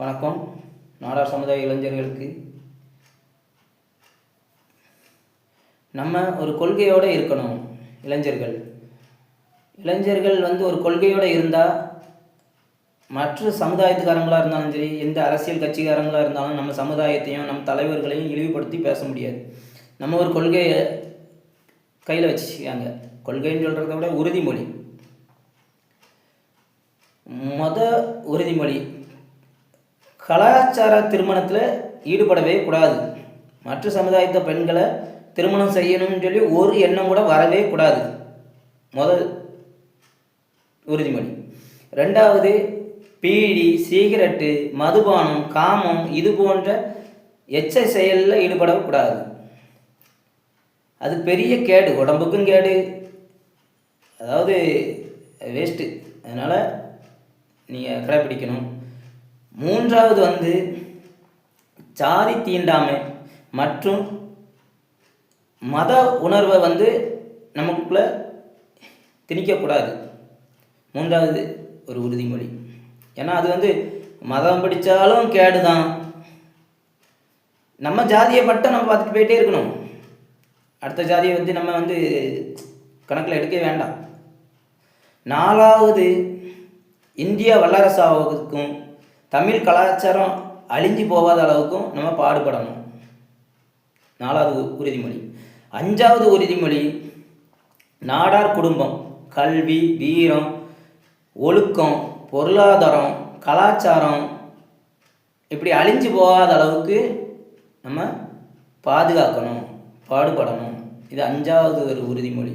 வணக்கம். நாடார் சமுதாய இளைஞர்களுக்கு. நம்ம ஒரு கொள்கையோடு இருக்கணும் இளைஞர்கள். இளைஞர்கள் வந்து ஒரு கொள்கையோடு இருந்தால் மற்ற சமுதாயத்துக்காரங்களாக இருந்தாலும் சரி எந்த அரசியல் கட்சிக்காரங்களாக இருந்தாலும் நம்ம சமுதாயத்தையும் நம்ம தலைவர்களையும் இழிவுபடுத்தி பேச முடியாது. நம்ம ஒரு கொள்கையை கையில் வச்சுக்காங்க கொள்கைன்னு சொல்கிறத விட உறுதிமொழி. மொத உறுதிமொழி. கலாச்சார திருமணத்தில் ஈடுபடவே கூடாது. மற்ற சமுதாயத்தை பெண்களை திருமணம் செய்யணும்னு சொல்லி ஒரு எண்ணம் கூட வரவே கூடாது. முதல் உறுதிமொழி. ரெண்டாவது பீடி சிகரெட்டு மதுபானம் காமம் இது போன்ற எச்ச செயலில் ஈடுபடக்கூடாது அது பெரிய கேடு உடம்புக்கும் கேடு. அதாவது வேஸ்ட்டு அதனால் நீங்கள் கடைப்பிடிக்கணும் மூன்றாவது வந்து ஜாதி தீண்டாமை மற்றும் மத உணர்வை வந்து நமக்குள்ள திணிக்கக்கூடாது. மூன்றாவது ஒரு உறுதிமொழி. ஏன்னா அது வந்து மதம் பிடிச்சாலும் கேடு தான் நம்ம ஜாதியை மட்டும் நம்ம பார்த்துட்டு போயிட்டே இருக்கணும். அடுத்த ஜாதியை வந்து நம்ம வந்து கணக்கில் எடுக்க வேண்டாம். நாலாவது இந்தியா வல்லரசாவதுக்கும் தமிழ் கலாச்சாரம் அழிஞ்சு போகாத அளவுக்கும் நம்ம பாடுபடணும். நாலாவது உறுதிமொழி. அஞ்சாவது உறுதிமொழி நாடார் குடும்பம் கல்வி வீரம் ஒழுக்கம் பொருளாதாரம் கலாச்சாரம் இப்படி அழிஞ்சு போகாத அளவுக்கு நம்ம பாதுகாக்கணும் பாடுபடணும். இது அஞ்சாவது ஒரு உறுதிமொழி.